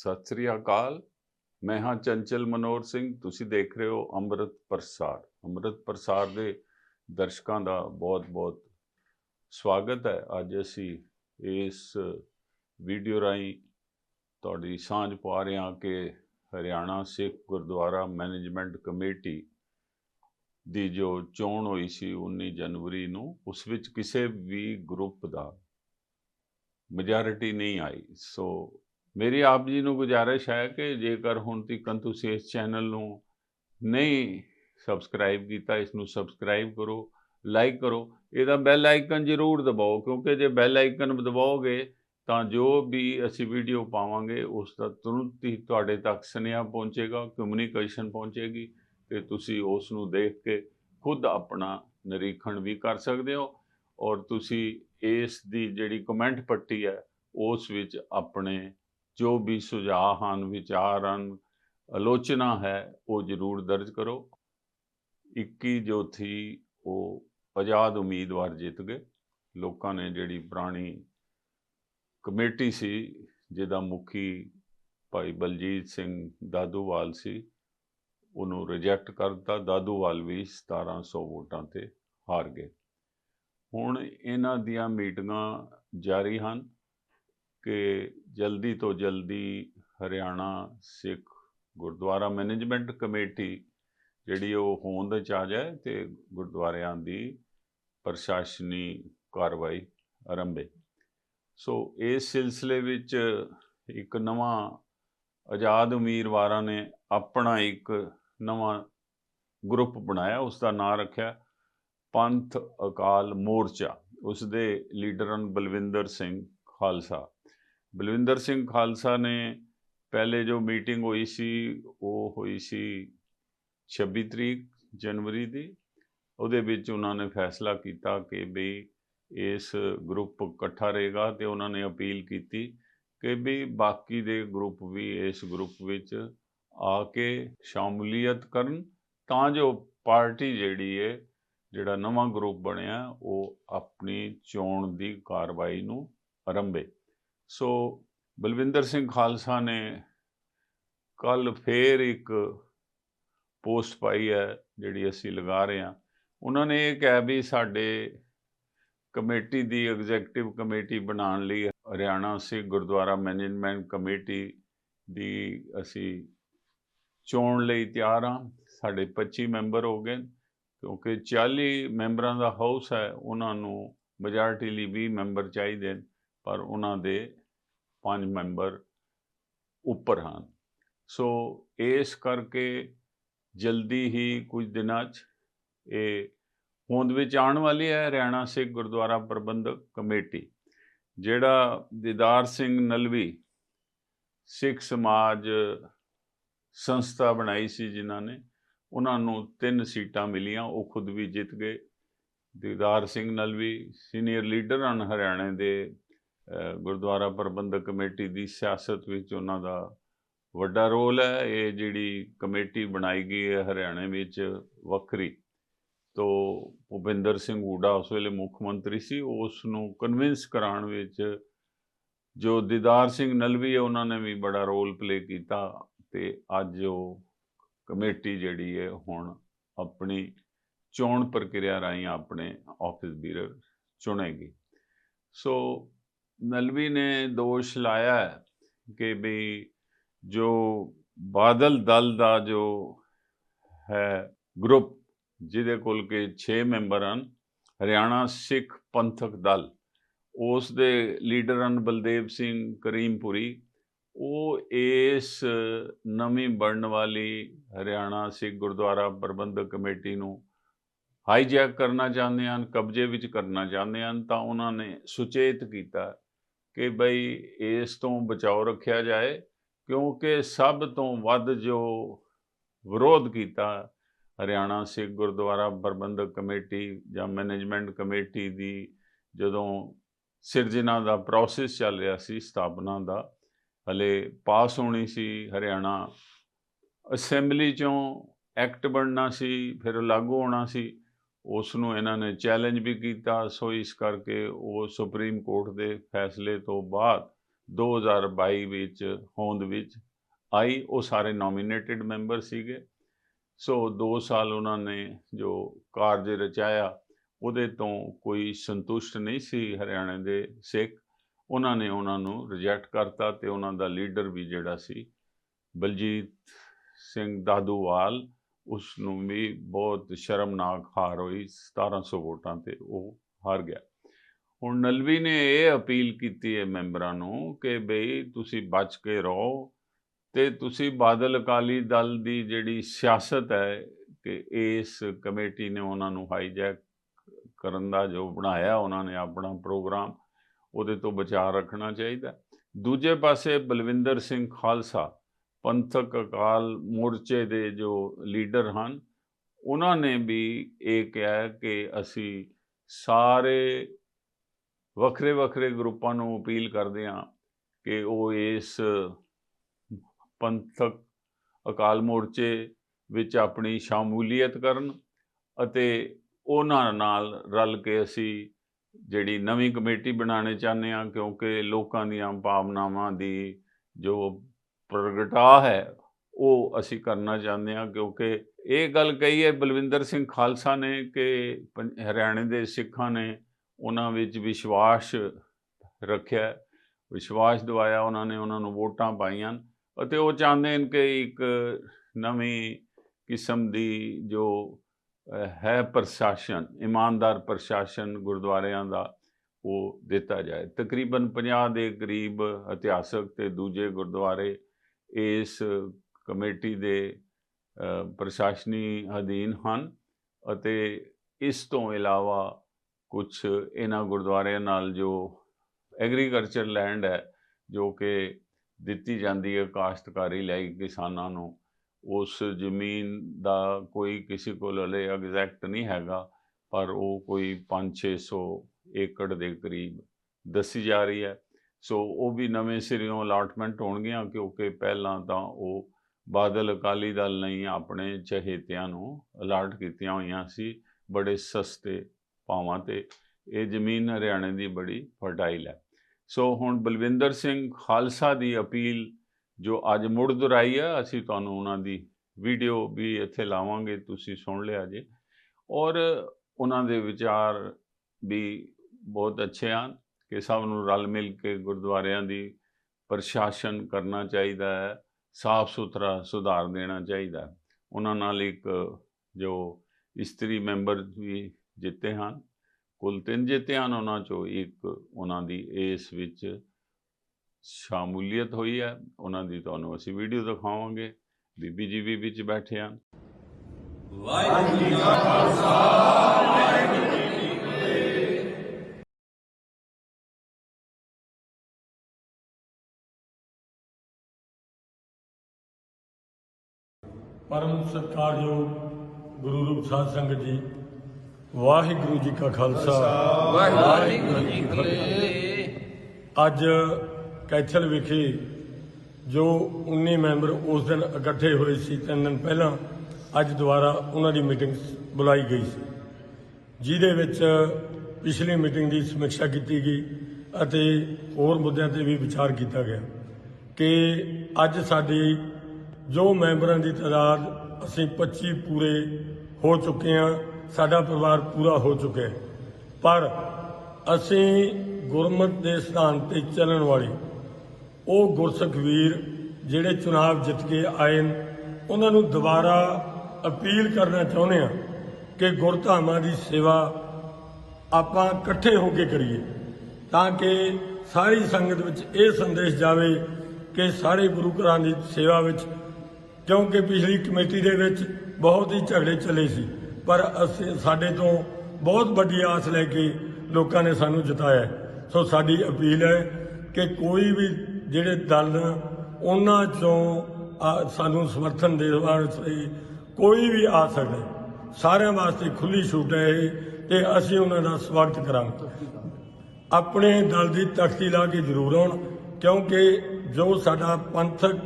ਸਤਿ ਸ੍ਰੀ ਅਕਾਲ। ਮੈਂ ਹਾਂ ਚੰਚਲ ਮਨੋਹਰ ਸਿੰਘ। ਤੁਸੀਂ ਦੇਖ ਰਹੇ ਹੋ ਅੰਮ੍ਰਿਤ ਪ੍ਰਸਾਰ। ਅੰਮ੍ਰਿਤ ਪ੍ਰਸਾਰ ਦੇ ਦਰਸ਼ਕਾਂ ਦਾ ਬਹੁਤ-ਬਹੁਤ ਸਵਾਗਤ ਹੈ। ਅੱਜ ਅਸੀਂ ਇਸ ਵੀਡੀਓ ਰਾਹੀਂ ਤੁਹਾਡੀ ਸਾਂਝ ਪਾ ਰਹੇ ਹਾਂ ਕਿ ਹਰਿਆਣਾ ਸਿੱਖ ਗੁਰਦੁਆਰਾ ਮੈਨੇਜਮੈਂਟ ਕਮੇਟੀ ਦੀ ਜੋ ਚੋਣ ਹੋਈ ਸੀ 19 ਜਨਵਰੀ ਨੂੰ, ਉਸ ਵਿੱਚ ਕਿਸੇ ਵੀ ਗਰੁੱਪ ਦਾ ਮੈਜੋਰਿਟੀ ਨਹੀਂ ਆਈ। ਸੋ ਮੇਰੀ ਆਪ ਜੀ ਨੂੰ ਗੁਜ਼ਾਰਿਸ਼ ਹੈ ਕਿ ਜੇਕਰ ਹੁਣ ਤੀਕਨ ਤੁਸੀਂ ਇਸ ਚੈਨਲ ਨੂੰ ਨਹੀਂ ਸਬਸਕ੍ਰਾਈਬ ਕੀਤਾ, ਇਸ ਨੂੰ ਸਬਸਕ੍ਰਾਈਬ ਕਰੋ, ਲਾਈਕ ਕਰੋ, ਇਹਦਾ ਬੈਲ ਆਈਕਨ ਜ਼ਰੂਰ ਦਬਾਓ, ਕਿਉਂਕਿ ਜੇ ਬੈਲ ਆਈਕਨ ਦਬਾਓਗੇ ਤਾਂ ਜੋ ਵੀ ਅਸੀਂ ਵੀਡੀਓ ਪਾਵਾਂਗੇ, ਉਸ ਦਾ ਤੁਰੰਤ ਹੀ ਤੁਹਾਡੇ ਤੱਕ ਸੁਨੇਹਾ ਪਹੁੰਚੇਗਾ ਕਮਿਊਨੀਕੇਸ਼ਨ ਪਹੁੰਚੇਗੀ ਤੇ ਤੁਸੀਂ ਉਸ ਨੂੰ ਦੇਖ ਕੇ ਖੁਦ ਆਪਣਾ ਨਿਰੀਖਣ ਵੀ ਕਰ ਸਕਦੇ ਹੋ ਔਰ ਤੁਸੀਂ ਇਸ ਦੀ ਜਿਹੜੀ ਕਮੈਂਟ ਪੱਟੀ ਹੈ, ਉਸ ਵਿੱਚ ਆਪਣੇ ਜੋ ਵੀ ਸੁਝਾਅ ਹਨ, ਵਿਚਾਰ ਹਨ, ਆਲੋਚਨਾ ਹੈ, ਉਹ ਜ਼ਰੂਰ ਦਰਜ ਕਰੋ। 21 ਜੋ ਥੀ ਉਹ ਆਜ਼ਾਦ ਉਮੀਦਵਾਰ ਜਿੱਤ ਗਏ। ਲੋਕਾਂ ਨੇ ਜਿਹੜੀ ਪੁਰਾਣੀ ਕਮੇਟੀ ਸੀ, ਜਿਹਦਾ ਮੁਖੀ ਭਾਈ ਬਲਜੀਤ ਸਿੰਘ ਦਾਦੂਵਾਲ ਸੀ, ਉਹਨੂੰ ਰਿਜੈਕਟ ਕਰਤਾ ਦਾਦੂਵਾਲ ਵੀ 1700 ਵੋਟਾਂ ਤੇ ਹਾਰ ਗਏ। ਹੁਣ ਇਹਨਾਂ ਦੀਆਂ ਮੀਟਿੰਗਾਂ ਜਾਰੀ ਹਨ। ਕਿ ਜਲਦੀ ਤੋਂ ਜਲਦੀ ਹਰਿਆਣਾ, ਸਿੱਖ, ਗੁਰਦੁਆਰਾ ਮੈਨੇਜਮੈਂਟ ਕਮੇਟੀ ਜਿਹੜੀ ਉਹ ਹੋਂਦ ਚ ਆ ਜਾਏ ਤੇ ਗੁਰਦੁਆਰਿਆਂ ਦੀ ਪ੍ਰਸ਼ਾਸਨੀ ਕਾਰਵਾਈ ਆਰੰਭੇ। ਸੋ ਇਸ ਸਿਲਸਿਲੇ ਵਿੱਚ ਇੱਕ ਨਵਾਂ ਆਜ਼ਾਦ ਉਮੀਦਵਾਰਾਂ ਨੇ ਆਪਣਾ ਇੱਕ ਨਵਾਂ ਗਰੁੱਪ ਬਣਾਇਆ, ਉਸ ਦਾ ਨਾਮ ਰੱਖਿਆ ਪੰਥ ਅਕਾਲ ਮੋਰਚਾ। ਉਸ ਦੇ ਲੀਡਰ ਹਨ ਬਲਵਿੰਦਰ ਸਿੰਘ ਖਾਲਸਾ। ਬਲਵਿੰਦਰ ਸਿੰਘ ਖਾਲਸਾ ਨੇ ਪਹਿਲੇ ਜੋ ਮੀਟਿੰਗ ਹੋਈ ਸੀ, ਉਹ ਹੋਈ ਸੀ 26 ਤਰੀਕ ਜਨਵਰੀ ਦੀ। ਉਹਦੇ ਵਿੱਚ ਉਹਨਾਂ ਨੇ ਫੈਸਲਾ ਕੀਤਾ ਕਿ ਬਈ ਇਸ ਗਰੁੱਪ ਇਕੱਠਾ ਰਹੇਗਾ ਤੇ ਉਹਨਾਂ ਨੇ ਅਪੀਲ ਕੀਤੀ ਕਿ ਵੀ ਬਾਕੀ ਦੇ ਗਰੁੱਪ ਵੀ ਇਸ ਗਰੁੱਪ ਵਿੱਚ ਆ ਕੇ ਸ਼ਾਮਲੀਅਤ ਕਰਨ। ਤਾਂ ਜੋ ਪਾਰਟੀ ਜਿਹੜੀ ਹੈ ਜਿਹੜਾ ਨਵਾਂ ਗਰੁੱਪ ਬਣਿਆ, ਉਹ ਆਪਣੀ ਚੋਣ ਦੀ ਕਾਰਵਾਈ ਨੂੰ ਆਰੰਭੇ। ਸੋ ਬਲਵਿੰਦਰ ਸਿੰਘ ਖਾਲਸਾ ਨੇ ਕੱਲ ਫੇਰ ਇੱਕ ਪੋਸਟ ਪਾਈ ਹੈ, ਜਿਹੜੀ ਅਸੀਂ ਲਗਾ ਰਹੇ ਹਾਂ। ਉਹਨਾਂ ਨੇ ਇਹ ਕਿਹਾ ਵੀ ਸਾਡੇ ਕਮੇਟੀ ਦੀ ਐਗਜੈਕਟਿਵ ਕਮੇਟੀ ਬਣਾਉਣ ਲਈ ਹਰਿਆਣਾ ਸਿੱਖ ਗੁਰਦੁਆਰਾ ਮੈਨੇਜਮੈਂਟ ਕਮੇਟੀ ਦੀ ਅਸੀਂ ਚੋਣ ਲਈ ਤਿਆਰ ਹਾਂ। ਸਾਡੇ 25 ਮੈਂਬਰ ਹੋ ਗਏ, ਕਿਉਂਕਿ 40 ਮੈਂਬਰਾਂ ਦਾ ਹਾਊਸ ਹੈ, ਉਹਨਾਂ ਨੂੰ ਮੈਜੋਰਟੀ ਲਈ 20 ਮੈਂਬਰ ਚਾਹੀਦੇ ਪਰ ਉਹਨਾਂ ਦੇ ਪੰਜ ਮੈਂਬਰ ਉੱਪਰ ਹਨ। ਸੋ ਇਸ ਕਰਕੇ ਜਲਦੀ ਹੀ ਕੁਝ ਦਿਨਾਂ 'ਚ ਇਹ ਹੋਂਦ ਵਿੱਚ ਆਉਣ ਵਾਲੀ ਹੈ ਹਰਿਆਣਾ ਸਿੱਖ ਗੁਰਦੁਆਰਾ ਪ੍ਰਬੰਧਕ ਕਮੇਟੀ, ਜਿਹੜਾ ਦੀਦਾਰ ਸਿੰਘ ਨਲਵੀ ਸਿੱਖ ਸਮਾਜ ਸੰਸਥਾ ਬਣਾਈ ਸੀ ਜਿਨ੍ਹਾਂ ਨੇ, ਉਹਨਾਂ ਨੂੰ ਤਿੰਨ ਸੀਟਾਂ ਮਿਲੀਆਂ, ਉਹ ਖੁਦ ਵੀ ਜਿੱਤ ਗਏ। ਦੀਦਾਰ ਸਿੰਘ ਨਲਵੀ ਸੀਨੀਅਰ ਲੀਡਰ ਹਨ ਹਰਿਆਣੇ ਦੇ ਗੁਰਦੁਆਰਾ ਪ੍ਰਬੰਧਕ ਕਮੇਟੀ ਦੀ ਸਿਆਸਤ ਵਿੱਚ ਉਹਨਾਂ ਦਾ ਵੱਡਾ ਰੋਲ ਹੈ। ਇਹ ਜਿਹੜੀ ਕਮੇਟੀ ਬਣਾਈ ਗਈ ਹੈ ਹਰਿਆਣੇ ਵਿੱਚ ਵੱਖਰੀ, ਤੋਂ ਭੁਪਿੰਦਰ ਸਿੰਘ ਹੂਡਾ ਉਸ ਵੇਲੇ ਮੁੱਖ ਮੰਤਰੀ ਸੀ। ਉਸ ਨੂੰ ਕਨਵਿੰਸ ਕਰਾਉਣ ਵਿੱਚ ਜੋ ਦੀਦਾਰ ਸਿੰਘ ਨਲਵੀ ਹੈ, ਉਹਨਾਂ ਨੇ ਵੀ ਬੜਾ ਰੋਲ ਪਲੇ ਕੀਤਾ ਤੇ ਅੱਜ ਉਹ ਕਮੇਟੀ ਜਿਹੜੀ ਹੈ, ਹੁਣ ਆਪਣੀ ਚੋਣ ਪ੍ਰਕਿਰਿਆ ਰਾਹੀਂ ਆਪਣੇ ਆਫਿਸ ਬੀਰਰ ਚੁਣੇਗੀ। ਸੋ ਨਲਵੀ ਨੇ ਦੋਸ਼ ਲਾਇਆ ਕਿ ਵੀ ਜੋ ਬਾਦਲ ਦਲ ਦਾ ਜੋ ਹੈ ਗਰੁੱਪ, ਜਿਹਦੇ ਕੋਲ ਕੇ 6 ਮੈਂਬਰ ਹਨ, ਹਰਿਆਣਾ ਸਿੱਖ ਪੰਥਕ ਦਲ, ਉਸ ਦੇ ਲੀਡਰ ਹਨ ਬਲਦੇਵ ਸਿੰਘ ਕਰੀਮਪੁਰੀ, ਉਹ ਇਸ ਨਵੀਂ ਬਣਨ ਵਾਲੀ ਹਰਿਆਣਾ ਸਿੱਖ ਗੁਰਦੁਆਰਾ ਪ੍ਰਬੰਧਕ ਕਮੇਟੀ ਨੂੰ ਹਾਈਜੈਕ ਕਰਨਾ ਚਾਹੁੰਦੇ ਹਨ, ਕਬਜ਼ੇ ਵਿੱਚ ਕਰਨਾ ਚਾਹੁੰਦੇ ਹਨ, ਤਾਂ ਉਹਨਾਂ ਨੇ ਸੁਚੇਤ ਕੀਤਾ ਕਿ ਬਈ ਇਸ ਤੋਂ ਬਚਾਓ ਰੱਖਿਆ ਜਾਏ, ਕਿਉਂਕਿ ਸਭ ਤੋਂ ਵੱਧ ਜੋ ਵਿਰੋਧ ਕੀਤਾ ਹਰਿਆਣਾ ਸਿੱਖ ਗੁਰਦੁਆਰਾ ਪ੍ਰਬੰਧਕ ਕਮੇਟੀ ਜਾਂ ਮੈਨੇਜਮੈਂਟ ਕਮੇਟੀ ਦੀ, ਜਦੋਂ ਸਿਰਜਣਾ ਦਾ ਪ੍ਰੋਸੈਸ ਚੱਲ ਰਿਹਾ ਸੀ, ਸਥਾਪਨਾ ਦਾ, ਹਲੇ ਪਾਸ ਹੋਣੀ ਸੀ ਹਰਿਆਣਾ। ਅਸੈਂਬਲੀ ਚੋਂ ਐਕਟ ਬਣਨਾ ਸੀ, ਫਿਰ ਲਾਗੂ ਹੋਣਾ ਸੀ। ਉਸ ਨੂੰ ਇਹਨਾਂ ਨੇ ਚੈਲੰਜ ਵੀ ਕੀਤਾ। ਸੋ ਇਸ ਕਰਕੇ ਉਹ ਸੁਪਰੀਮ ਕੋਰਟ ਦੇ ਫੈਸਲੇ ਤੋਂ ਬਾਅਦ 2022 ਵਿੱਚ, ਹੋਂਦ ਵਿੱਚ ਆਈ। ਉਹ ਸਾਰੇ ਨੋਮੀਨੇਟਿਡ ਮੈਂਬਰ ਸੀਗੇ। ਸੋ 2 ਸਾਲ ਉਹਨਾਂ ਨੇ ਜੋ ਕਾਰਜ ਰਚਾਇਆ, ਉਹਦੇ ਤੋਂ ਕੋਈ ਸੰਤੁਸ਼ਟ ਨਹੀਂ ਸੀ ਹਰਿਆਣੇ ਦੇ ਸਿੱਖ। ਉਹਨਾਂ ਨੇ ਉਹਨਾਂ ਨੂੰ ਰਿਜੈਕਟ ਕਰਤਾ ਤੇ ਉਹਨਾਂ ਦਾ ਲੀਡਰ ਵੀ ਜਿਹੜਾ ਸੀ ਬਲਜੀਤ ਸਿੰਘ ਦਾਦੂਵਾਲ ਉਸ ਨੂੰ ਵੀ ਬਹੁਤ ਸ਼ਰਮਨਾਕ ਹਾਰ ਹੋਈ 1700 ਵੋਟਾਂ ਤੇ ਉਹ ਹਾਰ ਗਿਆ। ਹੁਣ ਨਲਵੀ ਨੇ ਇਹ ਅਪੀਲ ਕੀਤੀ ਹੈ ਮੈਂਬਰਾਂ ਨੂੰ ਕਿ ਬਈ ਤੁਸੀਂ ਬਚ ਕੇ ਰਹੋ ਤੇ ਤੁਸੀਂ ਬਾਦਲ ਅਕਾਲੀ ਦਲ ਦੀ ਜਿਹੜੀ ਸਿਆਸਤ ਹੈ ਕਿ ਇਸ ਕਮੇਟੀ ਨੇ ਉਹਨਾਂ ਨੂੰ ਹਾਈਜੈਕ ਕਰਨ ਦਾ ਜੋ ਬਣਾਇਆ, ਉਹਨਾਂ ਨੇ ਆਪਣਾ ਪ੍ਰੋਗਰਾਮ ਉਹਦੇ ਤੋਂ ਬਚਾਅ ਰੱਖਣਾ ਚਾਹੀਦਾ। ਦੂਜੇ ਪਾਸੇ ਬਲਵਿੰਦਰ ਸਿੰਘ ਖਾਲਸਾ ਪੰਥਕ ਅਕਾਲ ਮੋਰਚੇ ਦੇ ਜੋ ਲੀਡਰ ਹਨ, ਉਹਨਾਂ ਨੇ ਵੀ ਇਹ ਕਿਹਾ ਕਿ ਅਸੀਂ ਸਾਰੇ ਵੱਖਰੇ ਵੱਖਰੇ ਗਰੁੱਪਾਂ ਨੂੰ ਅਪੀਲ ਕਰਦੇ ਹਾਂ ਕਿ ਉਹ ਇਸ ਪੰਥਕ ਅਕਾਲ ਮੋਰਚੇ ਵਿੱਚ ਆਪਣੀ ਸ਼ਾਮੂਲੀਅਤ ਕਰਨ ਅਤੇ ਉਹਨਾਂ ਨਾਲ ਰਲ ਕੇ ਅਸੀਂ ਜਿਹੜੀ ਨਵੀਂ ਕਮੇਟੀ ਬਣਾਉਣੇ ਚਾਹੁੰਦੇ ਹਾਂ, ਕਿਉਂਕਿ ਲੋਕਾਂ ਦੀਆਂ ਭਾਵਨਾਵਾਂ ਦੀ ਜੋ ਪ੍ਰਗਟਾ ਹੈ, ਉਹ ਅਸੀਂ ਕਰਨਾ ਚਾਹੁੰਦੇ ਹਾਂ, ਕਿਉਂਕਿ ਇਹ ਗੱਲ ਕਹੀ ਹੈ, ਬਲਵਿੰਦਰ ਸਿੰਘ ਖਾਲਸਾ ਨੇ ਕਿ ਪੰ- ਹਰਿਆਣੇ ਦੇ ਸਿੱਖਾਂ ਨੇ ਉਹਨਾਂ ਵਿੱਚ ਵਿਸ਼ਵਾਸ ਰੱਖਿਆ, ਵਿਸ਼ਵਾਸ ਦਿਵਾਇਆ, ਉਹਨਾਂ ਨੇ ਉਹਨਾਂ ਨੂੰ ਵੋਟਾਂ ਪਾਈਆਂ ਅਤੇ ਉਹ ਚਾਹੁੰਦੇ ਹਨ ਕਿ ਇੱਕ ਨਵੀਂ ਕਿਸਮ ਦੀ ਜੋ ਹੈ ਪ੍ਰਸ਼ਾਸਨ, ਇਮਾਨਦਾਰ ਪ੍ਰਸ਼ਾਸਨ ਗੁਰਦੁਆਰਿਆਂ ਦਾ ਉਹ ਦਿੱਤਾ ਜਾਏ। ਤਕਰੀਬਨ 50 ਦੇ ਕਰੀਬ ਇਤਿਹਾਸਕ ਤੇ ਦੂਜੇ ਗੁਰਦੁਆਰੇ ਇਸ ਕਮੇਟੀ ਦੇ ਪ੍ਰਸ਼ਾਸਨੀ ਅਧੀਨ ਹਨ ਅਤੇ ਇਸ ਤੋਂ ਇਲਾਵਾ ਕੁਝ ਇਹਨਾਂ ਗੁਰਦੁਆਰਿਆਂ ਨਾਲ ਜੋ ਐਗਰੀਕਲਚਰ ਲੈਂਡ ਹੈ, ਜੋ ਕਿ ਦਿੱਤੀ ਜਾਂਦੀ ਹੈ ਕਾਸ਼ਤਕਾਰੀ ਲਈ ਕਿਸਾਨਾਂ ਨੂੰ, ਉਸ ਜ਼ਮੀਨ ਦਾ ਕੋਈ ਕਿਸੇ ਕੋਲ ਹਲੇ ਐਗਜ਼ੈਕਟ ਨਹੀਂ ਹੈਗਾ, ਪਰ ਉਹ ਕੋਈ 5-600 ਏਕੜ ਦੇ ਕਰੀਬ ਦੱਸੀ ਜਾ ਰਹੀ ਹੈ। ਸੋ ਉਹ ਵੀ ਨਵੇਂ ਸਿਰਿਓਂ ਅਲਾਟਮੈਂਟ ਹੋਣਗੀਆਂ ਕਿਉਂਕਿ ਪਹਿਲਾਂ ਤਾਂ ਉਹ ਬਾਦਲ ਅਕਾਲੀ ਦਲ ਨੇ ਆਪਣੇ ਚਹੇਤਿਆਂ ਨੂੰ ਅਲਾਟ ਕੀਤੀਆਂ ਹੋਈਆਂ ਸੀ, ਬੜੇ ਸਸਤੇ ਭਾਵਾਂ ਤੇ। ਇਹ ਜ਼ਮੀਨ ਹਰਿਆਣੇ ਦੀ ਬੜੀ ਫਰਟਾਈਲ ਹੈ। ਸੋ ਹੁਣ ਬਲਵਿੰਦਰ ਸਿੰਘ ਖਾਲਸਾ ਦੀ ਅਪੀਲ ਜੋ ਅੱਜ ਮੁੜ ਦੁਹਰਾਈ ਹੈ ਅਸੀਂ ਤੁਹਾਨੂੰ ਉਹਨਾਂ ਦੀ ਵੀਡੀਓ ਵੀ ਇੱਥੇ ਲਾਵਾਂਗੇ, ਤੁਸੀਂ ਸੁਣ ਲਿਆ ਜੇ। ਔਰ ਉਹਨਾਂ ਦੇ ਵਿਚਾਰ ਵੀ ਬਹੁਤ ਅੱਛੇ ਹਨ। ਕਿ ਸਭ ਨੂੰ ਰਲ ਮਿਲ ਕੇ ਗੁਰਦੁਆਰਿਆਂ ਦੀ ਪ੍ਰਸ਼ਾਸਨ ਕਰਨਾ ਚਾਹੀਦਾ ਹੈ, ਸਾਫ਼ ਸੁਥਰਾ ਸੁਧਾਰ ਦੇਣਾ ਚਾਹੀਦਾ ਉਹਨਾਂ ਨਾਲ ਇੱਕ ਜੋ ਇਸਤਰੀ ਮੈਂਬਰ ਵੀ ਜਿੱਤੇ ਹਨ, ਕੁੱਲ ਤਿੰਨ ਜਿੱਤੇ ਹਨ ਉਹਨਾਂ ਚੋਂ ਇੱਕ ਉਹਨਾਂ ਦੀ ਇਸ ਵਿੱਚ ਸ਼ਾਮੂਲੀਅਤ ਹੋਈ ਹੈ। ਉਹਨਾਂ ਦੀ ਤੁਹਾਨੂੰ ਅਸੀਂ ਵੀਡੀਓ ਦਿਖਾਵਾਂਗੇ। ਬੀਬੀ ਜੀ ਵੀ ਵਿੱਚ ਬੈਠੇ ਹਨ। ਵਾਹਿਗੁਰੂ ਜੀ ਕਾ ਖਾਲਸਾ ਪਰਮ ਸਤਿਕਾਰਯੋਗ ਗੁਰੂ ਰੂਪ ਸਾਧ ਸੰਗਤ ਜੀ ਵਾਹਿਗੁਰੂ ਜੀ ਕਾ ਖਾਲਸਾ। ਵਾਹਿਗੁਰੂ ਜੀ ਕੀ ਫਤਿਹ। ਅੱਜ ਕੈਥਲ ਵਿਖੇ ਜੋ 19 ਮੈਂਬਰ ਉਸ ਦਿਨ ਇਕੱਠੇ ਹੋਏ ਸੀ ਤਿੰਨ ਦਿਨ ਪਹਿਲਾਂ ਅੱਜ ਦੁਬਾਰਾ ਉਹਨਾਂ ਦੀ ਮੀਟਿੰਗ ਬੁਲਾਈ ਗਈ ਸੀ। ਜਿਹਦੇ ਵਿੱਚ ਪਿਛਲੀ ਮੀਟਿੰਗ ਦੀ ਸਮੀਖਿਆ ਕੀਤੀ ਗਈ ਅਤੇ ਹੋਰ ਮੁੱਦਿਆਂ ਤੇ ਵੀ ਵਿਚਾਰ ਕੀਤਾ ਗਿਆ ਕਿ ਅੱਜ ਸਾਡੀ ਜੋ ਮੈਂਬਰਾਂ ਦੀ ਤਾਦਾਦ ਅਸੀਂ 25 ਪੂਰੇ ਹੋ ਚੁੱਕੇ ਹਾਂ, ਸਾਡਾ ਪਰਿਵਾਰ ਪੂਰਾ ਹੋ ਚੁੱਕਿਆ ਪਰ ਅਸੀਂ ਗੁਰਮਤ ਦੇ ਸਿਧਾਂਤ ਤੇ ਚੱਲਣ ਵਾਲੀ ਉਹ ਗੁਰਸਿੱਖਵੀਰ ਜਿਹੜੇ ਚੁਣਾਵ ਜਿੱਤ ਕੇ ਆਏ ਉਹਨਾਂ ਨੂੰ ਦੁਬਾਰਾ ਅਪੀਲ ਕਰਨਾ ਚਾਹੁੰਦੇ ਆ ਕਿ ਗੁਰਧਾਮਾਂ ਦੀ ਸੇਵਾ ਆਪਾਂ ਇਕੱਠੇ ਹੋ ਕੇ ਕਰੀਏ ਤਾਂ ਕਿ ਸਾਰੀ ਸੰਗਤ ਵਿੱਚ ਇਹ ਸੰਦੇਸ਼ ਜਾਵੇ ਕਿ ਸਾਰੇ ਗੁਰੂ ਘਰਾਂ ਦੀ ਸੇਵਾ ਵਿੱਚ ਕਿਉਂਕਿ ਪਿਛਲੀ ਕਮੇਟੀ ਦੇ ਵਿੱਚ ਬਹੁਤ ਹੀ ਝਗੜੇ ਚੱਲੇ ਸੀ ਪਰ ਅਸੀਂ ਸਾਡੇ ਤੋਂ ਬਹੁਤ ਵੱਡੀ ਆਸ ਲੈ ਕੇ ਲੋਕਾਂ ਨੇ ਸਾਨੂੰ ਜਿਤਾਇਆ ਸੋ ਸਾਡੀ ਅਪੀਲ ਹੈ ਕਿ ਕੋਈ ਵੀ ਜਿਹੜੇ ਦਲ ਨੇ, ਉਹਨਾਂ ਚੋਂ ਸਾਨੂੰ ਸਮਰਥਨ ਦੇਣ ਵਾਸਤੇ ਕੋਈ ਵੀ ਆ ਸਕਦਾ ਹੈ। ਸਾਰਿਆਂ ਵਾਸਤੇ ਖੁੱਲੀ ਛੂਟ ਹੈ ਇਹ ਤੇ ਅਸੀਂ ਉਹਨਾਂ ਦਾ ਸਵਾਗਤ ਕਰਾਂਗੇ ਆਪਣੇ ਦਲ ਦੀ ਤਖਤੀ ਲਾ ਕੇ ਜ਼ਰੂਰ ਆਉਣ ਕਿਉਂਕਿ ਜੋ ਸਾਡਾ ਪੰਥਕ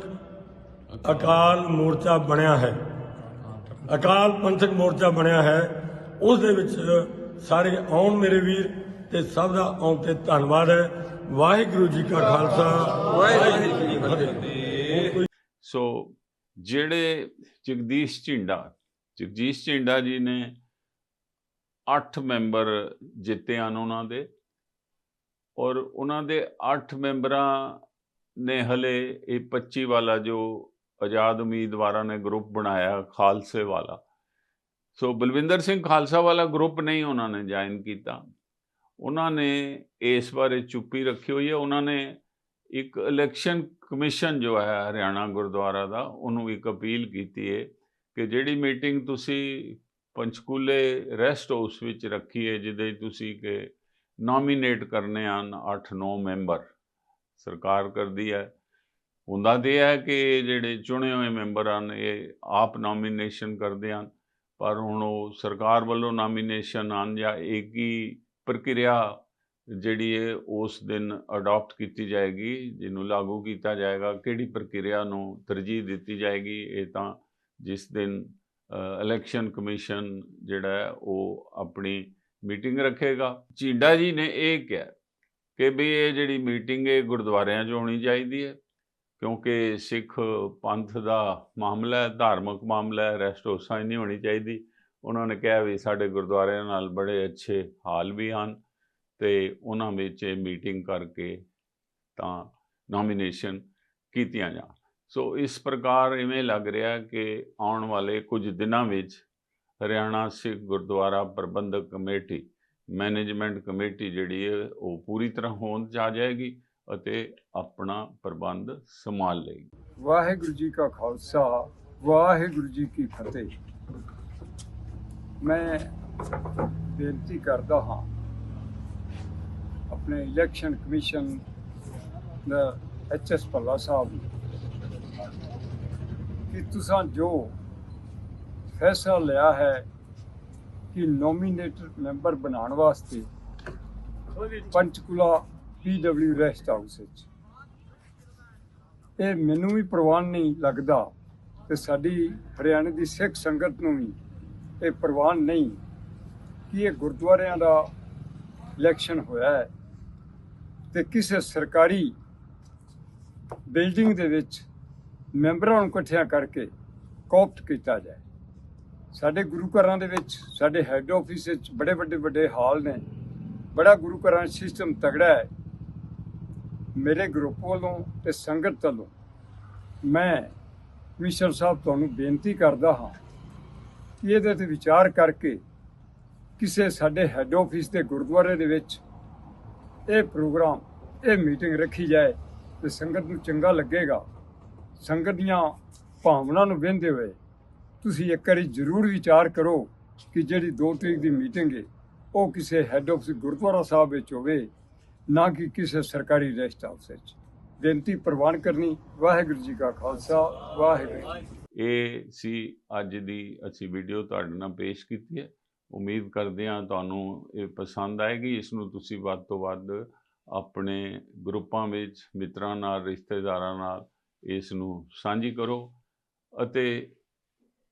ਅਕਾਲ ਮੋਰਚਾ ਬਣਿਆ ਹੈ। ਅਕਾਲ ਪੰਥਕ ਮੋਰਚਾ ਬਣਿਆ ਹੈ। ਉਸ ਦੇ ਵਿੱਚ ਸਾਰੇ ਆਉਣ ਮੇਰੇ ਵੀਰ ਤੇ ਸਭ ਦਾ ਆਉਣ ਤੇ ਧੰਨਵਾਦ ਹੈ। ਵਾਹਿਗੁਰੂ ਜੀ ਕਾ ਖਾਲਸਾ। ਵਾਹਿਗੁਰੂ ਜੀ ਕੀ ਫਤਿਹ ਸੋ ਜਿਹੜੇ ਜਗਦੀਸ਼ ਝਿੰਡਾ ਜਗਦੀਸ਼ ਝਿੰਡਾ ਜੀ ਨੇ 8 ਮੈਂਬਰ ਜਿੱਤੇ ਹਨ ਉਹਨਾਂ ਦੇ ਔਰ ਉਹਨਾਂ ਦੇ 8 ਮੈਂਬਰਾਂ ਨੇ ਹਲੇ ਇਹ 25 ਵਾਲਾ ਜੋ ਆਜ਼ਾਦ ਉਮੀਦਵਾਰਾਂ ਨੇ ਗਰੁੱਪ ਬਣਾਇਆ ਖਾਲਸੇ ਵਾਲਾ। ਸੋ ਬਲਵਿੰਦਰ ਸਿੰਘ ਖਾਲਸਾ ਵਾਲਾ ਗਰੁੱਪ ਨਹੀਂ ਉਹਨਾਂ ਨੇ ਜੁਆਇਨ ਕੀਤਾ। ਉਹਨਾਂ ਨੇ ਇਸ ਬਾਰੇ ਚੁੱਪੀ ਰੱਖੀ ਹੋਈ ਹੈ। ਉਹਨਾਂ ਨੇ ਇੱਕ ਇਲੈਕਸ਼ਨ ਕਮਿਸ਼ਨ ਜੋ ਹੈ ਹਰਿਆਣਾ ਗੁਰਦੁਆਰਾ ਦਾ, ਉਹਨੂੰ ਇੱਕ ਅਪੀਲ ਕੀਤੀ ਹੈ ਕਿ ਜਿਹੜੀ ਮੀਟਿੰਗ ਤੁਸੀਂ ਪੰਚਕੂਲੇ ਰੈਸਟ ਹਾਊਸ ਵਿੱਚ ਰੱਖੀ ਹੈ, ਜਿਹਦੇ 'ਚ ਤੁਸੀਂ ਕਿ ਨੋਮੀਨੇਟ ਕਰਨੇ ਹਨ 8-9 ਮੈਂਬਰ ਸਰਕਾਰ ਕਰਦੀ ਹੈ। ਹੁੰਦਾ ਤੇ ਇਹ ਹੈ ਕਿ ਜਿਹੜੇ ਚੁਣੇ ਹੋਏ ਮੈਂਬਰ ਹਨ, ਇਹ ਆਪ ਨੋਮੀਨੇਸ਼ਨ ਕਰਦੇ ਹਨ, ਪਰ ਹੁਣ ਉਹ ਸਰਕਾਰ ਵੱਲੋਂ ਨੋਮੀਨੇਸ਼ਨ ਹਨ ਜਾਂ ਇੱਕ ਹੀ ਪ੍ਰਕਿਰਿਆ ਜਿਹੜੀ ਹੈ, ਉਸ ਦਿਨ ਅਡਾਪਟ ਕੀਤੀ ਜਾਏਗੀ, ਜਿਹਨੂੰ ਲਾਗੂ ਕੀਤਾ ਜਾਏਗਾ, ਕਿਹੜੀ ਪ੍ਰਕਿਰਿਆ ਨੂੰ ਤਰਜੀਹ ਦਿੱਤੀ ਜਾਏਗੀ, ਇਹ ਤਾਂ ਜਿਸ ਦਿਨ ਇਲੈਕਸ਼ਨ ਕਮਿਸ਼ਨ ਜਿਹੜਾ ਉਹ ਆਪਣੀ ਮੀਟਿੰਗ ਰੱਖੇਗਾ। ਚੀਂਡਾ ਜੀ ਨੇ ਇਹ ਕਿਹਾ ਕਿ ਵੀ ਇਹ ਜਿਹੜੀ ਮੀਟਿੰਗ ਹੈ, ਗੁਰਦੁਆਰਿਆਂ 'ਚ ਹੋਣੀ ਚਾਹੀਦੀ ਹੈ। ਕਿਉਂਕਿ ਸਿੱਖ ਪੰਥ ਦਾ ਮਾਮਲਾ ਹੈ, ਧਾਰਮਿਕ ਮਾਮਲਾ ਹੈ ਰੈਸਟ ਹਾਊਸਾਂ ਨਹੀਂ ਹੋਣੀ ਚਾਹੀਦੀ। ਉਹਨਾਂ ਨੇ ਕਿਹਾ ਵੀ ਸਾਡੇ ਗੁਰਦੁਆਰਿਆਂ ਨਾਲ ਬੜੇ ਅੱਛੇ ਹਾਲ ਵੀ ਹਨ ਤੇ ਉਹਨਾਂ ਵਿੱਚ ਇਹ ਮੀਟਿੰਗ ਕਰਕੇ ਤਾਂ ਨੋਮੀਨੇਸ਼ਨ ਕੀਤੀਆਂ ਜਾਣ। ਸੋ ਇਸ ਪ੍ਰਕਾਰ ਇਵੇਂ ਲੱਗ ਰਿਹਾ ਕਿ ਆਉਣ ਵਾਲੇ ਕੁਝ ਦਿਨਾਂ ਵਿੱਚ ਹਰਿਆਣਾ ਸਿੱਖ ਗੁਰਦੁਆਰਾ ਪ੍ਰਬੰਧਕ ਕਮੇਟੀ, ਮੈਨੇਜਮੈਂਟ ਕਮੇਟੀ ਜਿਹੜੀ ਹੈ, ਉਹ ਪੂਰੀ ਤਰ੍ਹਾਂ ਹੋਂਦ 'ਚ ਆ ਜਾਏਗੀ। ਅਤੇ ਆਪਣਾ ਪ੍ਰਬੰਧ ਸੰਭਾਲ ਲਏਗੀ ਵਾਹਿਗੁਰੂ ਜੀ ਕਾ ਖਾਲਸਾ, ਵਾਹਿਗੁਰੂ ਜੀ ਕੀ ਫਤਿਹ। ਮੈਂ ਬੇਨਤੀ ਕਰਦਾ ਹਾਂ, ਆਪਣੇ ਇਲੈਕਸ਼ਨ ਕਮਿਸ਼ਨ ਦਾ ਐਚਐਸ ਭੱਲਾ ਸਾਹਿਬ ਕਿ ਤੁਸੀਂ ਜੋ ਫੈਸਲਾ ਲਿਆ ਹੈ ਕਿ ਨੋਮੀਨੇਟਡ ਮੈਂਬਰ ਬਣਾਉਣ ਵਾਸਤੇ ਪੰਚਕੂਲਾ ਪੀਡਬਲਿਊ ਰੈਸਟ ਹਾਊਸ ਵਿੱਚ। ਇਹ ਮੈਨੂੰ ਵੀ ਪ੍ਰਵਾਨ ਨਹੀਂ ਲੱਗਦਾ ਤੇ ਸਾਡੀ ਹਰਿਆਣੇ ਦੀ ਸਿੱਖ ਸੰਗਤ ਨੂੰ ਵੀ ਇਹ ਪ੍ਰਵਾਨ ਨਹੀਂ ਕਿ ਇਹ ਗੁਰਦੁਆਰਿਆਂ ਦਾ ਇਲੈਕਸ਼ਨ ਹੋਇਆ ਹੈ ਤੇ ਕਿਸੇ ਸਰਕਾਰੀ ਬਿਲਡਿੰਗ ਦੇ ਵਿੱਚ ਮੈਂਬਰਾਂ ਨੂੰ ਇਕੱਠਿਆਂ ਕਰਕੇ ਕੋਪਟ ਕੀਤਾ ਜਾਏ। ਸਾਡੇ ਗੁਰੂ ਘਰਾਂ ਦੇ ਵਿੱਚ, ਸਾਡੇ ਹੈੱਡ ਆਫਿਸ ਵਿੱਚ ਬੜੇ ਵੱਡੇ ਵੱਡੇ ਹਾਲ ਨੇ। ਬੜਾ ਗੁਰੂ ਘਰਾਂ ਸਿਸਟਮ ਤਗੜਾ ਹੈ। ਮੇਰੇ ਗਰੁੱਪ ਵੱਲੋਂ ਤੇ ਸੰਗਤ ਵੱਲੋਂ ਮੈਂ ਕਮਿਸ਼ਨਰ ਸਾਹਿਬ ਤੁਹਾਨੂੰ ਬੇਨਤੀ ਕਰਦਾ ਹਾਂ ਕਿ ਇਹਦੇ ਤੇ ਵਿਚਾਰ ਕਰਕੇ ਕਿਸੇ ਸਾਡੇ ਹੈੱਡ ਆਫਿਸ ਦੇ ਗੁਰਦੁਆਰੇ ਦੇ ਵਿੱਚ ਇਹ ਪ੍ਰੋਗਰਾਮ, ਇਹ ਮੀਟਿੰਗ ਰੱਖੀ ਜਾਏ ਤੇ ਸੰਗਤ ਨੂੰ ਚੰਗਾ ਲੱਗੇਗਾ। ਸੰਗਤ ਦੀਆਂ ਭਾਵਨਾ ਨੂੰ ਵਹਿੰਦੇ ਹੋਏ ਤੁਸੀਂ ਇੱਕ ਵਾਰੀ ਜ਼ਰੂਰ ਵਿਚਾਰ ਕਰੋ ਕਿ ਜਿਹੜੀ 2 ਤਰੀਕ ਦੀ ਮੀਟਿੰਗ ਹੈ, ਉਹ ਕਿਸੇ ਹੈੱਡ ਆਫਿਸ ਗੁਰਦੁਆਰਾ ਸਾਹਿਬ ਵਿੱਚ ਹੋਵੇ ਨਾ ਕਿ ਕਿਸੇ ਸਰਕਾਰੀ ਰੈਸਟ ਹਾਊਸ ਵਿੱਚ। ਬੇਨਤੀ ਪ੍ਰਵਾਨ ਕਰਨੀ, ਵਾਹਿਗੁਰੂ ਜੀ ਕਾ ਖਾਲਸਾ, ਵਾਹਿਗੁਰੂ ਜੀ ਇਹ ਸੀ ਅੱਜ ਦੀ ਅਸੀਂ ਵੀਡੀਓ ਤੁਹਾਡੇ ਨਾਲ ਪੇਸ਼ ਕੀਤੀ ਹੈ। ਉਮੀਦ ਕਰਦੇ ਹਾਂ ਤੁਹਾਨੂੰ ਇਹ ਪਸੰਦ ਆਏਗੀ। ਇਸ ਨੂੰ ਤੁਸੀਂ ਵੱਧ ਤੋਂ ਵੱਧ ਆਪਣੇ ਗਰੁੱਪਾਂ ਵਿੱਚ, ਮਿੱਤਰਾਂ ਨਾਲ, ਰਿਸ਼ਤੇਦਾਰਾਂ ਨਾਲ ਇਸ ਨੂੰ ਸਾਂਝੀ ਕਰੋ ਅਤੇ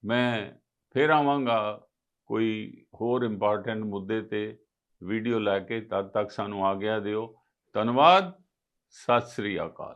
ਮੈਂ ਫਿਰ ਆਵਾਂਗਾ ਕੋਈ ਹੋਰ ਇੰਪੋਰਟੈਂਟ ਮੁੱਦੇ ਤੇ ਵੀਡੀਓ ਲੈ ਕੇ ਤਦ ਤੱਕ ਸਾਨੂੰ ਆਗਿਆ ਦਿਓ। ਧੰਨਵਾਦ। ਸਤਿ ਸ੍ਰੀ ਅਕਾਲ।